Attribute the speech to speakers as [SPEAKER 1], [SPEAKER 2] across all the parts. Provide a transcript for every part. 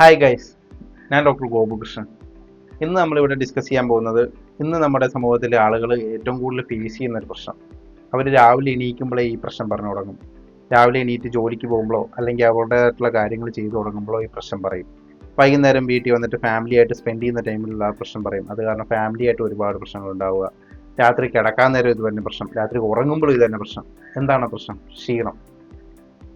[SPEAKER 1] Hi guys ഞാൻ doctor Gopakrishnan. ഇന്ന് നമ്മളിവിടെ ഡിസ്കസ് ചെയ്യാൻ പോകുന്നത് ഇന്ന് നമ്മുടെ സമൂഹത്തിലെ ആളുകൾ ഏറ്റവും കൂടുതൽ ഫേസ് ചെയ്യുന്ന ഒരു പ്രശ്നം. അവർ രാവിലെ എണീക്കുമ്പോഴേ ഈ പ്രശ്നം പറഞ്ഞു തുടങ്ങും. രാവിലെ എണീറ്റ് ജോലിക്ക് പോകുമ്പോഴോ അല്ലെങ്കിൽ അവരുടേതായിട്ടുള്ള കാര്യങ്ങൾ ചെയ്തു തുടങ്ങുമ്പോഴോ ഈ പ്രശ്നം പറയും. വൈകുന്നേരം വീട്ടിൽ വന്നിട്ട് ഫാമിലിയായിട്ട് സ്പെൻഡ് ചെയ്യുന്ന ടൈമിലുള്ള ആ പ്രശ്നം പറയും. അത് കാരണം ഫാമിലിയായിട്ട് ഒരുപാട് പ്രശ്നങ്ങൾ ഉണ്ടാവുക. രാത്രി കിടക്കാൻ നേരം ഇത് തന്നെ പ്രശ്നം. രാത്രി ഉറങ്ങുമ്പോഴും ഇത് തന്നെ പ്രശ്നം. എന്താണ് പ്രശ്നം? ക്ഷീണം.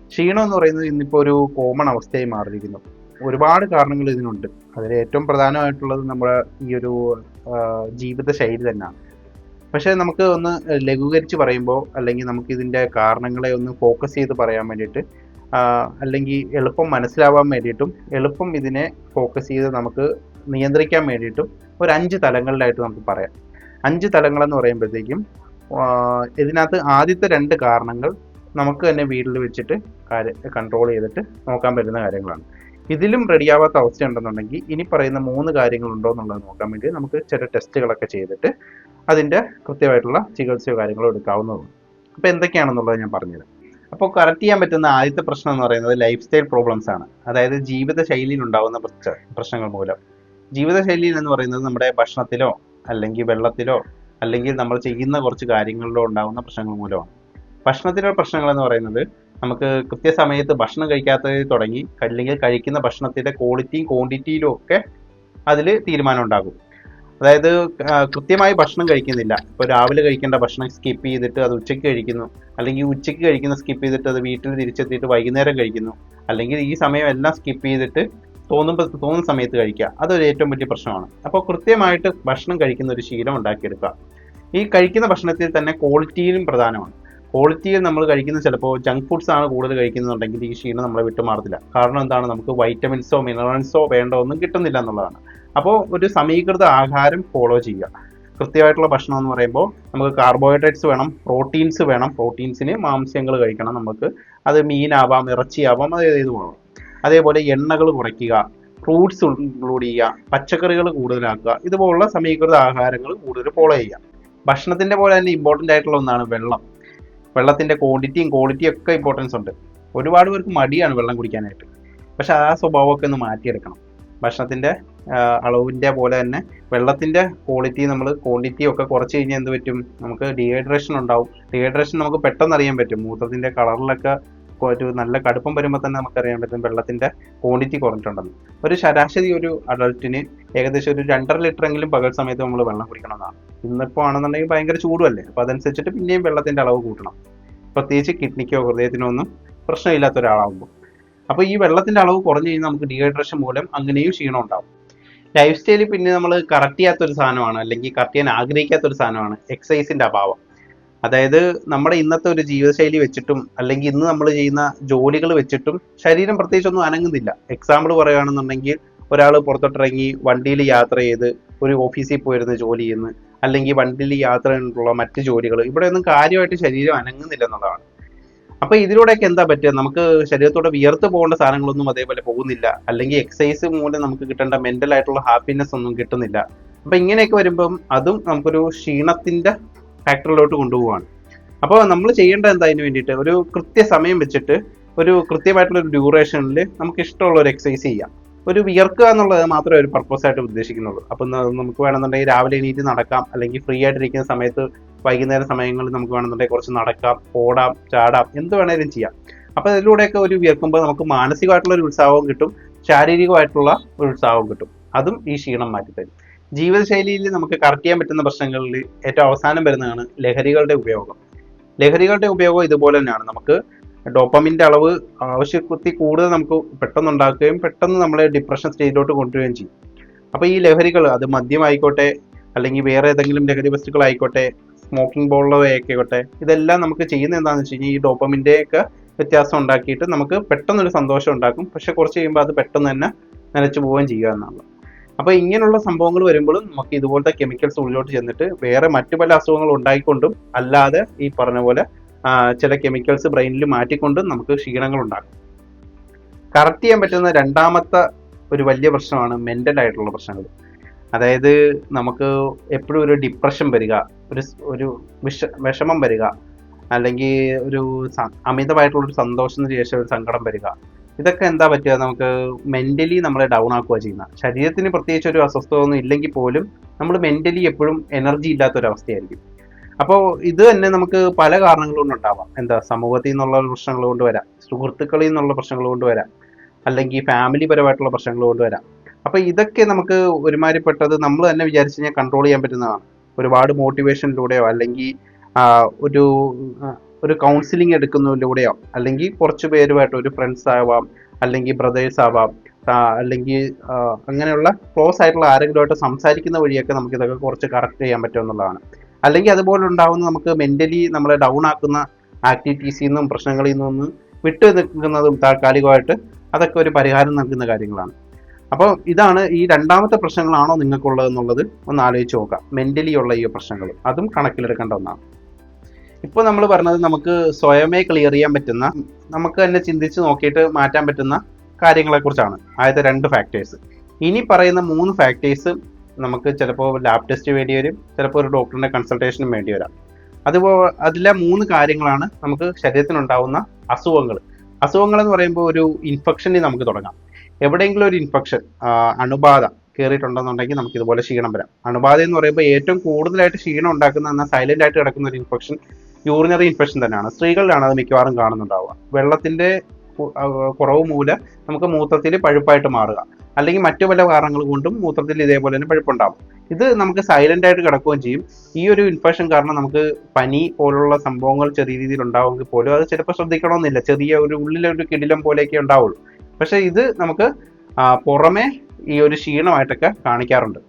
[SPEAKER 1] ക്ഷീണം എന്ന് പറയുന്നത് ഇന്നിപ്പോൾ ഒരു കോമൺ അവസ്ഥയായി മാറിയിരിക്കുന്നു. ഒരുപാട് കാരണങ്ങൾ ഇതിനുണ്ട്. അതിൽ ഏറ്റവും പ്രധാനമായിട്ടുള്ളത് നമ്മുടെ ഈ ഒരു ജീവിത ശൈലി തന്നെയാണ്. പക്ഷേ നമുക്ക് ഒന്ന് ലഘൂകരിച്ച് പറയുമ്പോൾ അല്ലെങ്കിൽ നമുക്ക് ഇതിന്റെ കാരണങ്ങളെ ഒന്ന് ഫോക്കസ് ചെയ്ത് പറയാൻ വേണ്ടിയിട്ട് അല്ലെങ്കിൽ എളുപ്പം മനസ്സിലാവാൻ വേണ്ടിയിട്ടും എളുപ്പം ഇതിനെ ഫോക്കസ് ചെയ്ത് നമുക്ക് നിയന്ത്രിക്കാൻ വേണ്ടിയിട്ടും ഒരു അഞ്ച് തലങ്ങളിലായിട്ട് നമുക്ക് പറയാം. അഞ്ച് തലങ്ങളെന്ന് പറയുമ്പോഴത്തേക്കും ഇതിനകത്ത് ആദ്യത്തെ രണ്ട് കാരണങ്ങൾ നമുക്ക് തന്നെ വീട്ടിൽ വെച്ചിട്ട് കാര്യ കൺട്രോൾ ചെയ്തിട്ട് നോക്കാൻ പറ്റുന്ന കാര്യങ്ങളാണ്. ഇതിലും റെഡിയാവാത്ത അവസ്ഥ ഉണ്ടെന്നുണ്ടെങ്കിൽ ഇനി പറയുന്ന മൂന്ന് കാര്യങ്ങളുണ്ടോ എന്നുള്ളത് നോക്കാൻ വേണ്ടി നമുക്ക് ചില ടെസ്റ്റുകളൊക്കെ ചെയ്തിട്ട് അതിന്റെ കൃത്യമായിട്ടുള്ള ചികിത്സയോ കാര്യങ്ങളോ എടുക്കാവുന്നതാണ്. അപ്പോൾ എന്തൊക്കെയാണെന്നുള്ളത് ഞാൻ പറഞ്ഞത് അപ്പോൾ കറക്റ്റ് ചെയ്യാൻ പറ്റുന്ന ആദ്യത്തെ പ്രശ്നം എന്ന് പറയുന്നത് ലൈഫ് സ്റ്റൈൽ പ്രോബ്ലംസ് ആണ്. അതായത് ജീവിത ശൈലിയിൽ ഉണ്ടാകുന്ന പ്രശ്നങ്ങൾ മൂലം. ജീവിതശൈലിയിൽ എന്ന് പറയുന്നത് നമ്മുടെ ഭക്ഷണത്തിലോ അല്ലെങ്കിൽ വെള്ളത്തിലോ അല്ലെങ്കിൽ നമ്മൾ ചെയ്യുന്ന കുറച്ച് കാര്യങ്ങളിലോ ഉണ്ടാകുന്ന പ്രശ്നങ്ങൾ മൂലമാണ്. ഭക്ഷണത്തിലെ പ്രശ്നങ്ങൾ എന്ന് പറയുന്നത് നമുക്ക് കൃത്യസമയത്ത് ഭക്ഷണം കഴിക്കാത്തതിൽ തുടങ്ങി അല്ലെങ്കിൽ കഴിക്കുന്ന ഭക്ഷണത്തിന്റെ ക്വാളിറ്റിയും ക്വാണ്ടിറ്റിയിലും ഒക്കെ അതിൽ തീരുമാനം ഉണ്ടാകും. അതായത് കൃത്യമായി ഭക്ഷണം കഴിക്കുന്നില്ല. ഇപ്പോൾ രാവിലെ കഴിക്കേണ്ട ഭക്ഷണം സ്കിപ്പ് ചെയ്തിട്ട് അത് ഉച്ചയ്ക്ക് കഴിക്കുന്നു. അല്ലെങ്കിൽ ഉച്ചയ്ക്ക് കഴിക്കുന്ന സ്കിപ്പ് ചെയ്തിട്ട് അത് വീട്ടിൽ തിരിച്ചെത്തിയിട്ട് വൈകുന്നേരം കഴിക്കുന്നു. അല്ലെങ്കിൽ ഈ സമയം എല്ലാം സ്കിപ്പ് ചെയ്തിട്ട് തോന്നുമ്പോൾ തോന്നുന്ന സമയത്ത് കഴിക്കുക. അതൊരു ഏറ്റവും വലിയ പ്രശ്നമാണ്. അപ്പോൾ കൃത്യമായിട്ട് ഭക്ഷണം കഴിക്കുന്ന ഒരു ശീലം ഉണ്ടാക്കിയെടുക്കുക. ഈ കഴിക്കുന്ന ഭക്ഷണത്തിൽ തന്നെ ക്വാളിറ്റിയിലും പ്രധാനമാണ്. ക്വാളിറ്റിയിൽ നമ്മൾ കഴിക്കുന്ന ചിലപ്പോൾ ജങ്ക് ഫുഡ്സ് ആണ് കൂടുതൽ കഴിക്കുന്നുണ്ടെങ്കിൽ ഈ ക്ഷീണം നമ്മളെ വിട്ടു മാറത്തില്ല. കാരണം എന്താണ്? നമുക്ക് വൈറ്റമിൻസോ മിനറൽസോ വേണ്ട ഒന്നും കിട്ടുന്നില്ല എന്നുള്ളതാണ്. അപ്പോൾ ഒരു സമീകൃത ആഹാരം ഫോളോ ചെയ്യുക. കൃത്യമായിട്ടുള്ള ഭക്ഷണം എന്ന് പറയുമ്പോൾ നമുക്ക് കാർബോഹൈഡ്രേറ്റ്സ് വേണം പ്രോട്ടീൻസ് വേണം. പ്രോട്ടീൻസിന് മാംസ്യങ്ങൾ കഴിക്കണം നമുക്ക്. അത് മീനാവാം ഇറച്ചിയാവാം അത് ഏത് വേണം. അതേപോലെ എണ്ണകൾ കുറയ്ക്കുക ഫ്രൂട്ട്സ് ഇൻക്ലൂഡ് ചെയ്യുക പച്ചക്കറികൾ കൂടുതലാക്കുക ഇതുപോലുള്ള സമീകൃത ആഹാരങ്ങൾ കൂടുതൽ ഫോളോ ചെയ്യുക. ഭക്ഷണത്തിന്റെ പോലെ തന്നെ ഇമ്പോർട്ടന്റ് ആയിട്ടുള്ള ഒന്നാണ് വെള്ളം. വെള്ളത്തിന്റെ ക്വാണ്ടിറ്റിയും ക്വാളിറ്റിയും ഒക്കെ ഇമ്പോർട്ടൻസ് ഉണ്ട്. ഒരുപാട് പേർക്ക് മടിയാണ് വെള്ളം കുടിക്കാനായിട്ട്. പക്ഷെ ആ സ്വഭാവമൊക്കെ ഒന്ന് മാറ്റിയെടുക്കണം. ഭക്ഷണത്തിന്റെ അളവിന്റെ പോലെ തന്നെ വെള്ളത്തിന്റെ ക്വാളിറ്റി നമ്മൾ ക്വാണ്ടിറ്റി ഒക്കെ കുറച്ച് കഴിഞ്ഞാൽ എന്ത് പറ്റും? നമുക്ക് ഡീഹൈഡ്രേഷൻ ഉണ്ടാവും. ഡീഹൈഡ്രേഷൻ നമുക്ക് പെട്ടെന്ന് അറിയാൻ പറ്റും. മൂത്രത്തിന്റെ കളറിലൊക്കെ ഒരു നല്ല കടുപ്പം വരുമ്പോൾ തന്നെ നമുക്കറിയാൻ പറ്റും വെള്ളത്തിന്റെ ക്വാണ്ടിറ്റി കുറഞ്ഞിട്ടുണ്ടെന്ന്. ഒരു ശരാശരി ഒരു അഡൾട്ടിന് ഏകദേശം ഒരു രണ്ടര ലിറ്റർ എങ്കിലും പകൽ സമയത്ത് നമ്മൾ വെള്ളം കുടിക്കണമെന്നാണ്. ഇന്നിപ്പോൾ ആണെന്നുണ്ടെങ്കിൽ ഭയങ്കര ചൂടുമല്ലേ? അപ്പോൾ അതനുസരിച്ചിട്ട് പിന്നെയും വെള്ളത്തിന്റെ അളവ് കൂട്ടണം. പ്രത്യേകിച്ച് കിഡ്നിക്കോ ഹൃദയത്തിനോ ഒന്നും പ്രശ്നമില്ലാത്ത ഒരാളാകുമ്പോൾ അപ്പോൾ ഈ വെള്ളത്തിന്റെ അളവ് കുറഞ്ഞു കഴിഞ്ഞാൽ നമുക്ക് ഡീഹൈഡ്രേഷൻ മൂലം അങ്ങനെയും ക്ഷീണം ഉണ്ടാവും. ലൈഫ് സ്റ്റൈലിൽ പിന്നെ നമ്മൾ കറക്റ്റ് ചെയ്യാത്ത ഒരു സാധനമാണ് അല്ലെങ്കിൽ കറക്റ്റ് ചെയ്യാൻ ആഗ്രഹിക്കാത്ത ഒരു സാധനമാണ് എക്സസൈസിന്റെ അഭാവം. അതായത് നമ്മുടെ ഇന്നത്തെ ഒരു ജീവിതശൈലി വെച്ചിട്ടും അല്ലെങ്കിൽ ഇന്ന് നമ്മൾ ചെയ്യുന്ന ജോലികൾ വെച്ചിട്ടും ശരീരം പ്രത്യേകിച്ച് ഒന്നും അനങ്ങുന്നില്ല. എക്സാമ്പിൾ പറയുകയാണെന്നുണ്ടെങ്കിൽ ഒരാൾ പുറത്തോട്ടിറങ്ങി വണ്ടിയിൽ യാത്ര ചെയ്ത് ഒരു ഓഫീസിൽ പോയിരുന്ന് ജോലി ചെയ്യുന്നു. അല്ലെങ്കിൽ വണ്ടിയിൽ യാത്ര ചെയ്തിട്ടുള്ള മറ്റ് ജോലികൾ ഇവിടെയൊന്നും കാര്യമായിട്ട് ശരീരം അനങ്ങുന്നില്ല എന്നുള്ളതാണ്. അപ്പൊ ഇതിലൂടെയൊക്കെ എന്താ പറ്റുക? നമുക്ക് ശരീരത്തോടെ വിയർത്ത് പോകേണ്ട സാധനങ്ങളൊന്നും അതേപോലെ പോകുന്നില്ല. അല്ലെങ്കിൽ എക്സസൈസ് മൂലം നമുക്ക് കിട്ടേണ്ട മെന്റൽ ആയിട്ടുള്ള ഹാപ്പിനെസ് ഒന്നും കിട്ടുന്നില്ല. അപ്പൊ ഇങ്ങനെയൊക്കെ വരുമ്പം അതും നമുക്കൊരു ക്ഷീണത്തിന്റെ ഫാക്ടറിലോട്ട് കൊണ്ടുപോവാണ് അപ്പോൾ നമ്മൾ ചെയ്യേണ്ടത് എന്താ അതിന് വേണ്ടിയിട്ട്? ഒരു കൃത്യ സമയം വെച്ചിട്ട് ഒരു കൃത്യമായിട്ടുള്ള ഒരു ഡ്യൂറേഷനിൽ നമുക്ക് ഇഷ്ടമുള്ള ഒരു എക്സസൈസ് ചെയ്യാം. ഒരു വിയർക്കുക എന്നുള്ളത് മാത്രമേ ഒരു പർപ്പസ് ആയിട്ട് ഉദ്ദേശിക്കുന്നുള്ളൂ. അപ്പം നമുക്ക് വേണമെന്നുണ്ടെങ്കിൽ രാവിലെ എണീറ്റ് നടക്കാം. അല്ലെങ്കിൽ ഫ്രീ ആയിട്ടിരിക്കുന്ന സമയത്ത് വൈകുന്നേര സമയങ്ങളിൽ നമുക്ക് വേണമെന്നുണ്ടെങ്കിൽ കുറച്ച് നടക്കാം ഓടാം ചാടാം എന്ത് വേണേലും ചെയ്യാം. അപ്പം ഇതിലൂടെയൊക്കെ ഒരു വിയർക്കുമ്പോൾ നമുക്ക് മാനസികമായിട്ടുള്ള ഒരു ഉത്സാഹവും കിട്ടും. ശാരീരികമായിട്ടുള്ള ഒരു ഉത്സാഹവും കിട്ടും. അതും ഈ ക്ഷീണം മാറ്റിത്തരും. ജീവിതശൈലിയിൽ നമുക്ക് കറക്റ്റ് ചെയ്യാൻ പറ്റുന്ന പ്രശ്നങ്ങളിൽ ഏറ്റവും അവസാനം വരുന്നതാണ് ലഹരികളുടെ ഉപയോഗം. ലഹരികളുടെ ഉപയോഗം ഇതുപോലെ തന്നെയാണ്. നമുക്ക് ഡോപ്പമിന്റെ അളവ് ആവശ്യത്തിൽ കൂടുതൽ നമുക്ക് പെട്ടെന്ന് ഉണ്ടാക്കുകയും പെട്ടെന്ന് നമ്മളെ ഡിപ്രഷൻ സ്റ്റേജിലോട്ട് കൊണ്ടുവരികയും ചെയ്യും. അപ്പോൾ ഈ ലഹരികൾ അത് മദ്യമായിക്കോട്ടെ അല്ലെങ്കിൽ വേറെ ഏതെങ്കിലും ലഹരി വസ്തുക്കളായിക്കോട്ടെ സ്മോക്കിംഗ് ബോളിലൊക്കെ ആയിക്കോട്ടെ ഇതെല്ലാം നമുക്ക് ചെയ്യുന്ന എന്താണെന്ന് വെച്ച് കഴിഞ്ഞാൽ ഈ ഡോപ്പമിന്റെ ഒക്കെ വ്യത്യാസം ഉണ്ടാക്കിയിട്ട് നമുക്ക് പെട്ടെന്നൊരു സന്തോഷം ഉണ്ടാക്കും. പക്ഷെ കുറച്ച് കഴിയുമ്പോൾ അത് പെട്ടെന്ന് തന്നെ നനച്ചു പോവുകയും ചെയ്യുക എന്നുള്ളത്. അപ്പോൾ ഇങ്ങനെയുള്ള സംഭവങ്ങൾ വരുമ്പോഴും നമുക്ക് ഇതുപോലത്തെ കെമിക്കൽസ് ഉള്ളിലോട്ട് ചെന്നിട്ട് വേറെ മറ്റു പല അസുഖങ്ങൾ ഉണ്ടായിക്കൊണ്ടും അല്ലാതെ ഈ പറഞ്ഞ പോലെ ചില കെമിക്കൽസ് ബ്രെയിനിൽ മാറ്റിക്കൊണ്ട് നമുക്ക് ക്ഷീണങ്ങൾ ഉണ്ടാക്കും കറക്റ്റ് ചെയ്യാൻ പറ്റുന്ന രണ്ടാമത്തെ ഒരു വലിയ പ്രശ്നമാണ് മെന്റൽ ആയിട്ടുള്ള പ്രശ്നങ്ങൾ. അതായത് നമുക്ക് എപ്പോഴും ഒരു ഡിപ്രഷൻ വരിക ഒരു ഒരു വിഷ വിഷമം വരിക അല്ലെങ്കിൽ ഒരു സ- അമിതമായിട്ടുള്ള ഒരു സന്തോഷത്തിന് ശേഷം ഒരു സങ്കടം വരിക. ഇതൊക്കെ എന്താ പറ്റുക? നമുക്ക് മെന്റലി നമ്മളെ ഡൗൺ ആക്കുക ചെയ്യുന്ന. ശരീരത്തിന് പ്രത്യേകിച്ച് ഒരു അസ്വസ്ഥത ഒന്നും ഇല്ലെങ്കിൽ പോലും നമ്മൾ മെന്റലി എപ്പോഴും എനർജി ഇല്ലാത്തൊരവസ്ഥയായിരിക്കും. അപ്പോൾ ഇത് തന്നെ നമുക്ക് പല കാരണങ്ങൾ കൊണ്ടുണ്ടാവാം. എന്താ സമൂഹത്തിൽ നിന്നുള്ള പ്രശ്നങ്ങൾ കൊണ്ട് വരാം സുഹൃത്തുക്കളിൽ നിന്നുള്ള പ്രശ്നങ്ങൾ കൊണ്ട് വരാം അല്ലെങ്കിൽ ഫാമിലി പരമായിട്ടുള്ള പ്രശ്നങ്ങൾ കൊണ്ട് വരാം. അപ്പോൾ ഇതൊക്കെ നമുക്ക് ഒരുമാതിരിപ്പെട്ടത് നമ്മൾ തന്നെ വിചാരിച്ച് കഴിഞ്ഞാൽ കൺട്രോൾ ചെയ്യാൻ പറ്റുന്നതാണ്. ഒരുപാട് മോട്ടിവേഷനിലൂടെയോ അല്ലെങ്കിൽ ഒരു ഒരു കൗൺസിലിംഗ് എടുക്കുന്നതിലൂടെയോ അല്ലെങ്കിൽ കുറച്ച് പേരുമായിട്ട് ഒരു ഫ്രണ്ട്സ് ആവാം അല്ലെങ്കിൽ ബ്രദേഴ്സ് ആവാം അല്ലെങ്കിൽ അങ്ങനെയുള്ള ക്ലോസ് ആയിട്ടുള്ള ആരെങ്കിലുമായിട്ട് സംസാരിക്കുന്ന വഴിയൊക്കെ നമുക്ക് ഇതൊക്കെ കുറച്ച് കറക്റ്റ് ചെയ്യാൻ പറ്റും എന്നുള്ളതാണ്. അല്ലെങ്കിൽ അതുപോലെ ഉണ്ടാകുന്ന നമുക്ക് മെന്റലി നമ്മളെ ഡൗൺ ആക്കുന്ന ആക്ടിവിറ്റീസിൽ നിന്നും പ്രശ്നങ്ങളിൽ നിന്നും വിട്ടു നിൽക്കുന്നതും താൽക്കാലികമായിട്ട് അതൊക്കെ ഒരു പരിഹാരം നൽകുന്ന കാര്യങ്ങളാണ്. അപ്പോൾ ഇതാണ് ഈ രണ്ടാമത്തെ പ്രശ്നങ്ങളാണോ നിങ്ങൾക്കുള്ളതെന്നുള്ളത് ഒന്ന് ആലോചിച്ച് നോക്കാം. മെന്റലി ഉള്ള ഈ പ്രശ്നങ്ങൾ. അതും കണക്കിലെടുക്കേണ്ട ഒന്നാണ്. ഇപ്പോൾ നമ്മൾ പറഞ്ഞത് നമുക്ക് സ്വയമേ ക്ലിയർ ചെയ്യാൻ പറ്റുന്ന നമുക്ക് തന്നെ ചിന്തിച്ച് നോക്കിയിട്ട് മാറ്റാൻ പറ്റുന്ന കാര്യങ്ങളെക്കുറിച്ചാണ്. ആദ്യത്തെ രണ്ട് ഫാക്ടേഴ്സ് ഇനി പറയുന്ന മൂന്ന് ഫാക്ടേഴ്സ് നമുക്ക് ചിലപ്പോൾ ലാബ് ടെസ്റ്റ് വേണ്ടി വരും ചിലപ്പോൾ ഒരു ഡോക്ടറിന്റെ കൺസൾട്ടേഷനും വേണ്ടി വരാം. അതുപോലെ അതിലെ മൂന്ന് കാര്യങ്ങളാണ് നമുക്ക് ശരീരത്തിനുണ്ടാവുന്ന അസുഖങ്ങൾ അസുഖങ്ങൾ എന്ന് പറയുമ്പോൾ ഒരു ഇൻഫെക്ഷനിൽ നമുക്ക് തുടങ്ങാം. എവിടെയെങ്കിലും ഒരു ഇൻഫെക്ഷൻ അണുബാധ കയറിയിട്ടുണ്ടെന്നുണ്ടെങ്കിൽ നമുക്ക് ഇതുപോലെ ക്ഷീണം വരാം. അണുബാധ എന്ന് പറയുമ്പോൾ ഏറ്റവും കൂടുതലായിട്ട് ക്ഷീണം ഉണ്ടാക്കുന്ന എന്നാൽ സൈലന്റ് ആയിട്ട് കിടക്കുന്ന ഒരു ഇൻഫെക്ഷൻ യൂറിനറി ഇൻഫെക്ഷൻ തന്നെയാണ്. സ്ത്രീകളിലാണ് അത് മിക്കവാറും കാണുന്നുണ്ടാവുക. വെള്ളത്തിന്റെ കുറവ് മൂലം നമുക്ക് മൂത്രത്തിൽ പഴുപ്പായിട്ട് മാറുക. അല്ലെങ്കിൽ മറ്റു പല കാരണങ്ങൾ കൊണ്ടും മൂത്രത്തിൽ ഇതേപോലെ തന്നെ പഴുപ്പുണ്ടാവും. ഇത് നമുക്ക് സൈലന്റ് ആയിട്ട് കിടക്കുകയും ചെയ്യും. ഈ ഒരു ഇൻഫെക്ഷൻ കാരണം നമുക്ക് പനി പോലുള്ള സംഭവങ്ങൾ ചെറിയ രീതിയിൽ ഉണ്ടാവുമെങ്കിൽ പോലും അത് ചിലപ്പോൾ ശ്രദ്ധിക്കണമെന്നില്ല. ചെറിയ ഒരു ഉള്ളിലെ ഒരു കിടിലം പോലെയൊക്കെ ഉണ്ടാവുള്ളൂ. പക്ഷെ ഇത് നമുക്ക് പുറമെ ഈ ഒരു ക്ഷീണമായിട്ടൊക്കെ കാണിക്കാറുണ്ട്.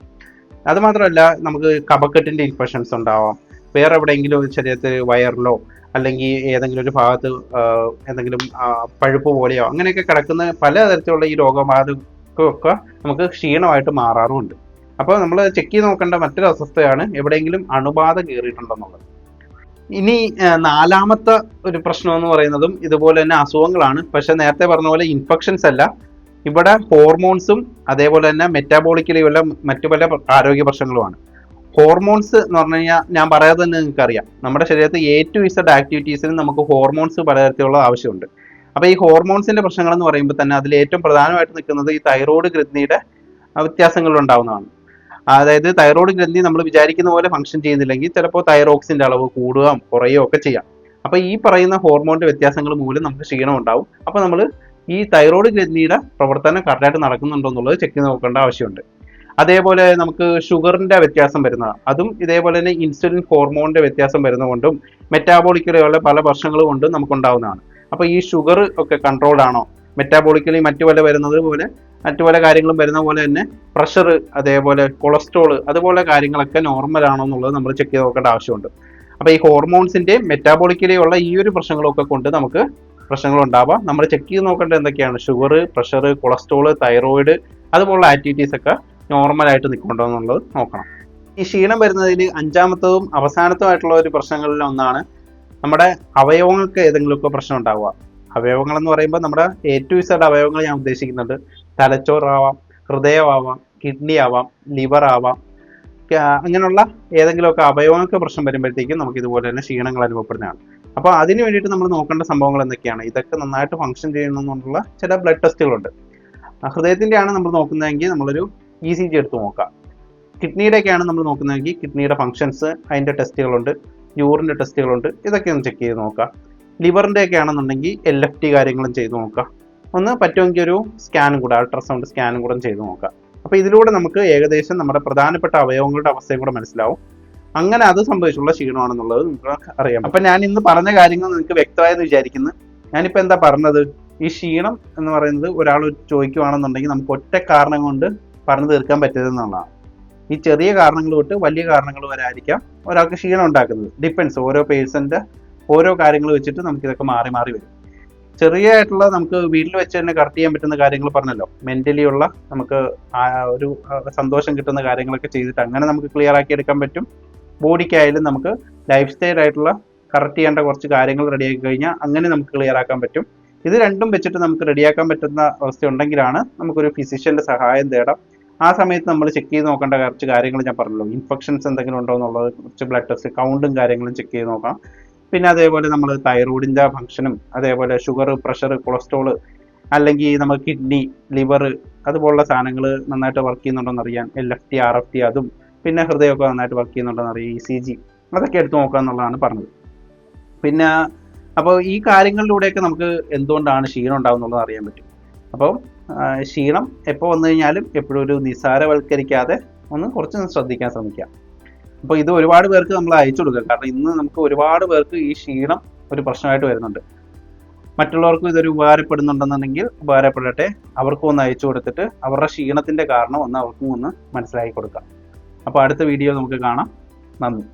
[SPEAKER 1] അതുമാത്രമല്ല നമുക്ക് കബക്കെട്ടിന്റെ ഇൻഫെക്ഷൻസ് ഉണ്ടാവാം. വേറെ എവിടെയെങ്കിലും ശരീരത്തിൽ വയറിലോ അല്ലെങ്കിൽ ഏതെങ്കിലും ഒരു ഭാഗത്ത് എന്തെങ്കിലും പഴുപ്പ് പോലെയോ അങ്ങനെയൊക്കെ കിടക്കുന്ന പല തരത്തിലുള്ള ഈ രോഗബാധക്കൊക്കെ നമുക്ക് ക്ഷീണമായിട്ട് മാറാറുമുണ്ട്. അപ്പോൾ നമ്മൾ ചെക്ക് ചെയ്ത് നോക്കേണ്ട മറ്റൊരു അസ്വസ്ഥതയാണ് എവിടെയെങ്കിലും അണുബാധ കയറിയിട്ടുണ്ടെന്നുള്ളത്. ഇനി നാലാമത്തെ ഒരു പ്രശ്നം എന്ന് പറയുന്നതും ഇതുപോലെ തന്നെ അസുഖങ്ങളാണ്. പക്ഷെ നേരത്തെ പറഞ്ഞ പോലെ ഇൻഫെക്ഷൻസ് അല്ല. ഇവിടെ ഹോർമോൺസും അതേപോലെ തന്നെ മെറ്റാബോളിക്കലി ഉള്ള മറ്റു പല ആരോഗ്യ പ്രശ്നങ്ങളുമാണ്. ഹോർമോൺസ് എന്ന് പറഞ്ഞു കഴിഞ്ഞാൽ ഞാൻ പറയാതെ തന്നെ നിങ്ങൾക്കറിയാം. നമ്മുടെ ശരീരത്തിൽ എ ടു ഇസഡ് ആക്ടിവിറ്റീസിന് നമുക്ക് ഹോർമോൺസ് പലതരത്തിലുള്ള ആവശ്യമുണ്ട്. അപ്പോൾ ഈ ഹോർമോൺസിന്റെ പ്രശ്നങ്ങൾ എന്ന് പറയുമ്പോൾ തന്നെ അതിൽ ഏറ്റവും പ്രധാനമായിട്ട് നിൽക്കുന്നത് ഈ തൈറോയ്ഡ് ഗ്രന്ഥിയുടെ വ്യത്യാസങ്ങൾ ഉണ്ടാവുന്നതാണ് അതായത് തൈറോയ്ഡ് ഗ്രന്ഥി നമ്മൾ വിചാരിക്കുന്ന പോലെ ഫംഗ്ഷൻ ചെയ്യുന്നില്ലെങ്കിൽ ചിലപ്പോൾ തൈറോക്സിന്റെ അളവ് കൂടുകയും കുറയുകയോ ഒക്കെ ചെയ്യാം. അപ്പൊ ഈ പറയുന്ന ഹോർമോണിന്റെ വ്യത്യാസങ്ങൾ മൂലം നമുക്ക് ക്ഷീണം ഉണ്ടാവും. അപ്പൊ നമ്മൾ ഈ തൈറോയ്ഡ് ഗ്രന്ഥിയുടെ പ്രവർത്തനം കറക്റ്റായിട്ട് നടക്കുന്നുണ്ടോ എന്നുള്ളത് ചെക്ക് നോക്കേണ്ട ആവശ്യമുണ്ട്. അതേപോലെ നമുക്ക് ഷുഗറിന്റെ വ്യത്യാസം വരുന്ന അതും ഇതേപോലെ തന്നെ ഇൻസുലിൻ ഹോർമോണിന്റെ വ്യത്യാസം വരുന്നതുകൊണ്ടും മെറ്റാബോളിക്കലുള്ള പല പ്രശ്നങ്ങൾ കൊണ്ടും നമുക്ക് ഉണ്ടാവുന്നതാണ് അപ്പൊ ഈ ഷുഗർ ഒക്കെ കൺട്രോൾഡ് ആണോ? മെറ്റാബോളിക്കലി മറ്റു പല വരുന്നത് പോലെ മറ്റു പല കാര്യങ്ങളും വരുന്ന പോലെ തന്നെ പ്രഷർ അതേപോലെ കൊളസ്ട്രോൾ അതുപോലെ കാര്യങ്ങളൊക്കെ നോർമൽ ആണോ എന്നുള്ളത് നമ്മൾ ചെക്ക് ചെയ്ത് നോക്കേണ്ട ആവശ്യമുണ്ട്. അപ്പൊ ഈ ഹോർമോൺസിന്റെ മെറ്റാബോളിക്കലി ഉള്ള ഈ ഒരു പ്രശ്നങ്ങളൊക്കെ കൊണ്ട് നമുക്ക് പ്രശ്നങ്ങൾ ഉണ്ടാവാം നമ്മൾ ചെക്ക് ചെയ്ത് നോക്കേണ്ടത് എന്തൊക്കെയാണ്? ഷുഗർ പ്രഷർ കൊളസ്ട്രോൾ തൈറോയിഡ് അതുപോലുള്ള ആക്ടിവിറ്റീസ് ഒക്കെ നോർമൽ ആയിട്ട് നിൽക്കുന്നുണ്ടോ എന്നുള്ളത് നോക്കണം. ഈ ക്ഷീണം വരുന്നതിൽ അഞ്ചാമത്തതും അവസാനത്തുമായിട്ടുള്ള ഒരു പ്രശ്നങ്ങളിൽ ഒന്നാണ് നമ്മുടെ അവയവങ്ങൾക്ക് ഏതെങ്കിലുമൊക്കെ പ്രശ്നം ഉണ്ടാവുക അവയവങ്ങൾ എന്ന് പറയുമ്പോൾ നമ്മുടെ എ ടു ഇസഡ് അവയവങ്ങൾ ഞാൻ ഉദ്ദേശിക്കുന്നുണ്ട് തലച്ചോറാവാം ഹൃദയമാവാം കിഡ്നി ആവാം ലിവർ ആവാം അങ്ങനെയുള്ള ഏതെങ്കിലുമൊക്കെ അവയവങ്ങൾക്ക് പ്രശ്നം വരുമ്പോഴത്തേക്കും നമുക്ക് ഇതുപോലെ തന്നെ ക്ഷീണങ്ങൾ അനുഭവപ്പെടുന്നതാണ്. അപ്പോൾ അതിന് വേണ്ടിയിട്ട് നമ്മൾ നോക്കേണ്ട സംഭവങ്ങൾ എന്തൊക്കെയാണ്? ഇതൊക്കെ നന്നായിട്ട് ഫംഗ്ഷൻ ചെയ്യണമെന്നുള്ള ചില ബ്ലഡ് ടെസ്റ്റുകളുണ്ട് ഹൃദയത്തിന്റെ ഹൃദയത്തിന്റെയാണ് നമ്മൾ നോക്കുന്നതെങ്കിൽ നമ്മളൊരു ഇ സി ജി എടുത്ത് നോക്കാം. കിഡ്നിയുടെയൊക്കെയാണ് നമ്മൾ നോക്കുന്നതെങ്കിൽ കിഡ്നിയുടെ ഫങ്ഷൻസ് അതിന്റെ ടെസ്റ്റുകളുണ്ട് യൂറിന്റെ ടെസ്റ്റുകളുണ്ട് ഇതൊക്കെ ഒന്ന് ചെക്ക് ചെയ്ത് നോക്കാം ലിവറിന്റെ ഒക്കെ ആണെന്നുണ്ടെങ്കിൽ എൽ എഫ് ടി കാര്യങ്ങളും ചെയ്ത് നോക്കാം ഒന്ന് പറ്റുമെങ്കിൽ ഒരു സ്കാനും കൂടെ അൾട്രാസൗണ്ട് സ്കാനും കൂടെ ചെയ്ത് നോക്കാം അപ്പോൾ ഇതിലൂടെ നമുക്ക് ഏകദേശം നമ്മുടെ പ്രധാനപ്പെട്ട അവയവങ്ങളുടെ അവസ്ഥയും കൂടെ മനസ്സിലാവും. അങ്ങനെ അത് സംഭവിച്ചുള്ള ക്ഷീണമാണെന്നുള്ളത് നിങ്ങൾക്ക് അറിയാം. അപ്പം ഞാൻ ഇന്ന് പറഞ്ഞ കാര്യങ്ങൾ നിങ്ങൾക്ക് വ്യക്തമായെന്ന് വിചാരിക്കുന്നു. ഞാനിപ്പോൾ എന്താ പറഞ്ഞത്? ഈ ക്ഷീണം എന്ന് പറയുന്നത് ഒരാൾ ചോദിക്കുവാണെന്നുണ്ടെങ്കിൽ നമുക്ക് ഒറ്റ കാരണം കൊണ്ട് പറഞ്ഞു തീർക്കാൻ പറ്റരുതെന്നുള്ളതാണ് ഈ ചെറിയ കാരണങ്ങൾ തൊട്ട് വലിയ കാരണങ്ങൾ വരെ ആയിരിക്കാം ഒരാൾക്ക് ക്ഷീണം ഉണ്ടാക്കുന്നത്. ഡിപ്പെൻസ് ഓരോ പേഴ്സന്റെ ഓരോ കാര്യങ്ങൾ വെച്ചിട്ട് നമുക്ക് ഇതൊക്കെ മാറി മാറി വരും. ചെറിയ ആയിട്ടുള്ള നമുക്ക് വീട്ടിൽ വെച്ച് തന്നെ കറക്റ്റ് ചെയ്യാൻ പറ്റുന്ന കാര്യങ്ങൾ പറഞ്ഞല്ലോ. മെന്റലി ഉള്ള നമുക്ക് ഒരു സന്തോഷം കിട്ടുന്ന കാര്യങ്ങളൊക്കെ ചെയ്തിട്ട് അങ്ങനെ നമുക്ക് ക്ലിയർ ആക്കി എടുക്കാൻ പറ്റും. ബോഡിക്കായാലും നമുക്ക് ലൈഫ് സ്റ്റൈൽ ആയിട്ടുള്ള കറക്റ്റ് ചെയ്യേണ്ട കുറച്ച് കാര്യങ്ങൾ റെഡിയാക്കി കഴിഞ്ഞാൽ അങ്ങനെ നമുക്ക് ക്ലിയർ ആക്കാൻ പറ്റും. ഇത് രണ്ടും വെച്ചിട്ട് നമുക്ക് റെഡിയാക്കാൻ പറ്റുന്ന അവസ്ഥ ഉണ്ടെങ്കിലാണ് നമുക്കൊരു ഫിസിഷ്യന്റെ സഹായം തേടാം. ആ സമയത്ത് നമ്മൾ ചെക്ക് ചെയ്ത് നോക്കേണ്ട കുറച്ച് കാര്യങ്ങൾ ഞാൻ പറഞ്ഞല്ലോ. ഇൻഫെക്ഷൻസ് എന്തെങ്കിലും ഉണ്ടോ എന്നുള്ളത് കുറച്ച് ബ്ലഡ് ടെസ്റ്റ് കൗണ്ടും കാര്യങ്ങളും ചെക്ക് ചെയ്ത് നോക്കാം. പിന്നെ അതേപോലെ നമ്മൾ തൈറോയിഡിന്റെ ഫംഗ്ഷനും അതേപോലെ ഷുഗർ പ്രഷർ കൊളസ്ട്രോൾ അല്ലെങ്കിൽ നമ്മൾ കിഡ്നി ലിവർ അതുപോലുള്ള സാധനങ്ങൾ നന്നായിട്ട് വർക്ക് ചെയ്യുന്നുണ്ടോ അറിയാൻ L F T R F T അതും പിന്നെ ഹൃദയമൊക്കെ നന്നായിട്ട് വർക്ക് ചെയ്യുന്നുണ്ടോന്ന് അറിയാം. ഇ സി ജി അതൊക്കെ എടുത്ത് നോക്കുക എന്നുള്ളതാണ് പറഞ്ഞത്. പിന്നെ അപ്പോൾ ഈ കാര്യങ്ങളിലൂടെയൊക്കെ നമുക്ക് എന്തുകൊണ്ടാണ് ക്ഷീണം ഉണ്ടാകുന്നുള്ളത് അറിയാൻ പറ്റും. അപ്പോൾ ക്ഷീണം എപ്പോൾ വന്നു കഴിഞ്ഞാലും എപ്പോഴും ഒരു നിസാരവൽക്കരിക്കാതെ ഒന്ന് കുറച്ച് ശ്രദ്ധിക്കാൻ ശ്രമിക്കാം അപ്പോൾ ഇത് ഒരുപാട് പേർക്ക് നമ്മൾ അയച്ചു കൊടുക്കുക. കാരണം ഇന്ന് നമുക്ക് ഒരുപാട് പേർക്ക് ഈ ക്ഷീണം ഒരു പ്രശ്നമായിട്ട് വരുന്നുണ്ട്. മറ്റുള്ളവർക്കും ഇതൊരു ഉപകാരപ്പെടുന്നുണ്ടെന്നുണ്ടെങ്കിൽ ഉപകാരപ്പെടട്ടെ. അവർക്കും ഒന്ന് അയച്ചു കൊടുത്തിട്ട് അവരുടെ ക്ഷീണത്തിന്റെ കാരണം ഒന്ന് അവർക്കും ഒന്ന് മനസ്സിലാക്കി കൊടുക്കാം അപ്പോൾ അടുത്ത വീഡിയോ നമുക്ക് കാണാം. നന്ദി.